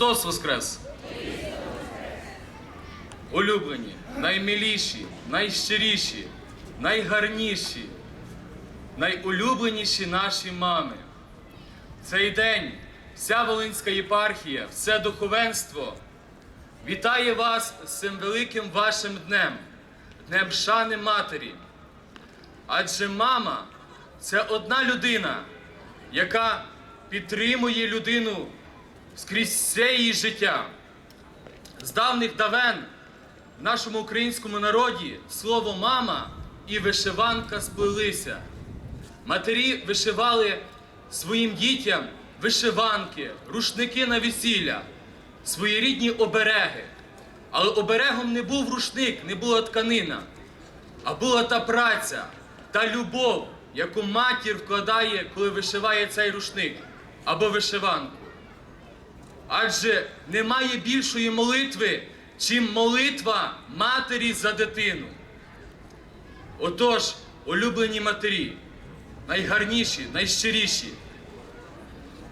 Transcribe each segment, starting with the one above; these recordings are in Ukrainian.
Христос Воскрес! Улюблені, наймиліші, найщиріші, найгарніші, найулюбленіші наші мами. Цей день вся Волинська єпархія, все духовенство вітає вас з цим великим вашим днем, днем шани матері. Адже мама це одна людина, яка підтримує людину скрізь все її життя. З давних давен в нашому українському народі слово мама і вишиванка сплелися. Матері вишивали своїм дітям вишиванки, рушники на весілля, своєрідні обереги. Але оберегом не був рушник, не була тканина, а була та праця, та любов, яку матір вкладає, коли вишиває цей рушник або вишиванку. Адже немає більшої молитви, чим молитва матері за дитину. Отож, улюблені матері, найгарніші, найщиріші,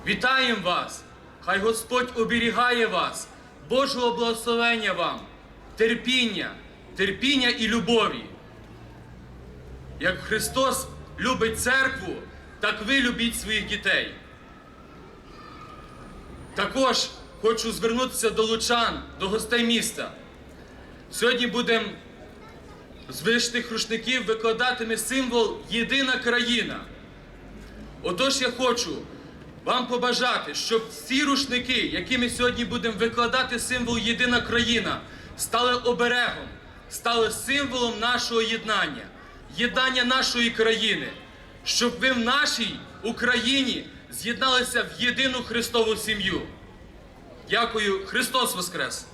вітаємо вас! Хай Господь оберігає вас, Божого благословення вам, терпіння, терпіння і любові. Як Христос любить церкву, так ви любіть своїх дітей. Також хочу звернутися до лучан, до гостей міста. Сьогодні будемо з вишитих рушників викладатиме символ Єдина країна. Отож я хочу вам побажати, щоб ці рушники, які ми сьогодні будемо викладати символ Єдина країна, стали оберегом, стали символом нашого єднання, єднання нашої країни, щоб ви в нашій Україні з'єдналися в єдину Христову сім'ю. Дякую, Христос Воскрес!